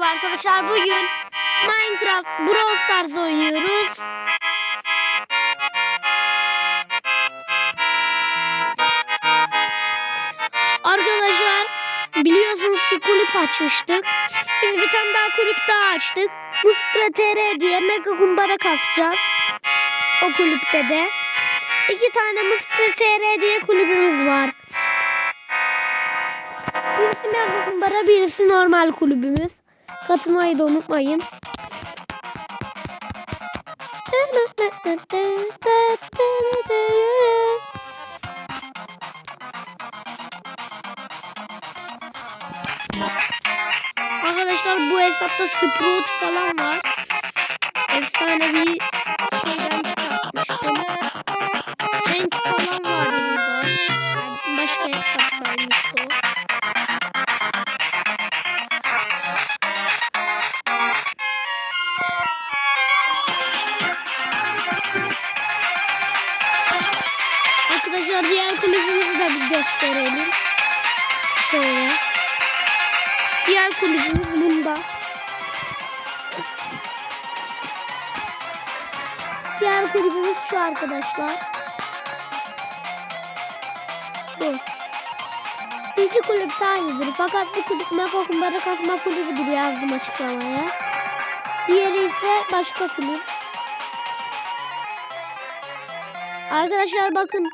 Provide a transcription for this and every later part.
merhaba arkadaşlar. Bugün Minecraft Brawl Stars oynuyoruz. Arkadaşlar biliyorsunuz ki kulüp açmıştık. Biz bir tane daha kulüp daha açtık. Mustra TR diye mega kumbara kasacağız. O kulüpte de. İki tane Mustra TR diye kulübümüz var. Birisi mega kumbara, birisi normal kulübümüz. Katılmayı da unutmayın. Arkadaşlar bu hesapta Sprout falan var. Efsane Arkadaşlar diğer kulübümüzü de bir gösterelim. Şöyle. Diğer kulübümüz bunda. Diğer kulübümüz şu arkadaşlar. Bu. İki kulüp aynıdır. Fakat bu kulüp Meko Kumbara Kasma Kulübüdür yazdım açıklamaya. Diğeri ise başka kulüp. Arkadaşlar bakın.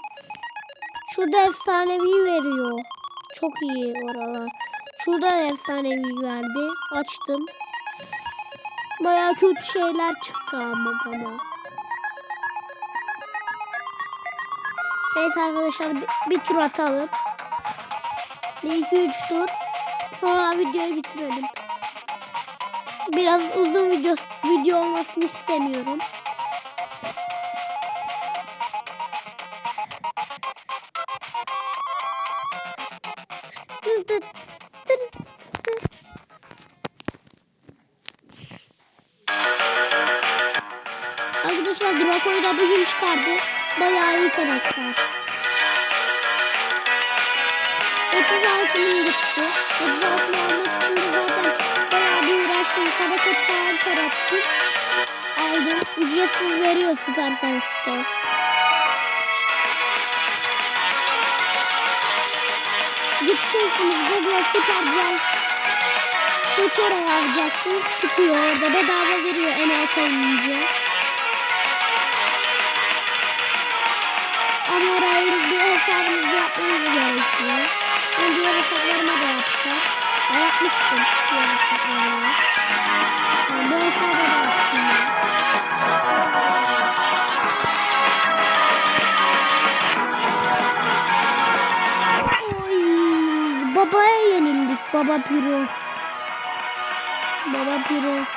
Şurada efsanevi veriyor. Çok iyi oralar. Şurada da efsanevi verdi. Açtım. Baya kötü şeyler çıktı ama bana. Evet arkadaşlar bir, bir tur atalım. Bir iki üç tur. Sonra videoyu bitirelim. Biraz uzun video, video olmasını istemiyorum. Arkadaşlar Draco'yu da bugün çıkardı. Bayağı iyi karakter. 36'nın gitti. 36'nı almak için de zaten bayağı bir uğraştım. Karakot falan tarattım. Aldım. Ücretsiz veriyor Supercell Store. Gideceksiniz Google Supercell Store yazacaksınız. Çıkıyor orada. Bedava veriyor en alt alınca. Bir hesabınızı yapmanız gerekiyor. Ben diğer hesaplarıma da yapacağım. Ben yapmıştım diğer hesaplarıma. Yani bu hesaba da. Oy, babaya yenildik. Baba Piro. Baba Piro.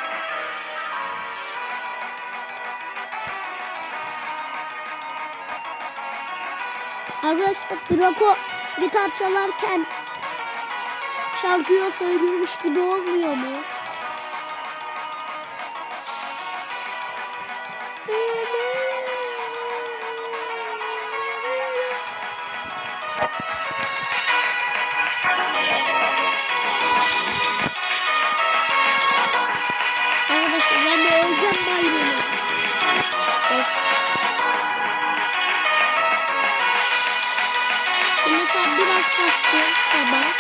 Arkadaşlar Draco gitar çalarken şarkıyı söylüyormuş gibi olmuyor mu? Arkadaşlar ben de öleceğim bayrağını. Of. Biraz kastı sabah.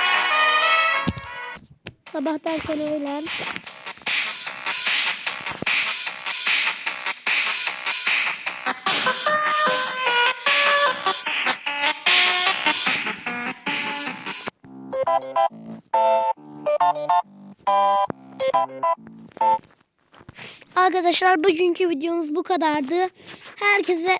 Sabah derken öğlen. Arkadaşlar bugünkü videomuz bu kadardı. Herkese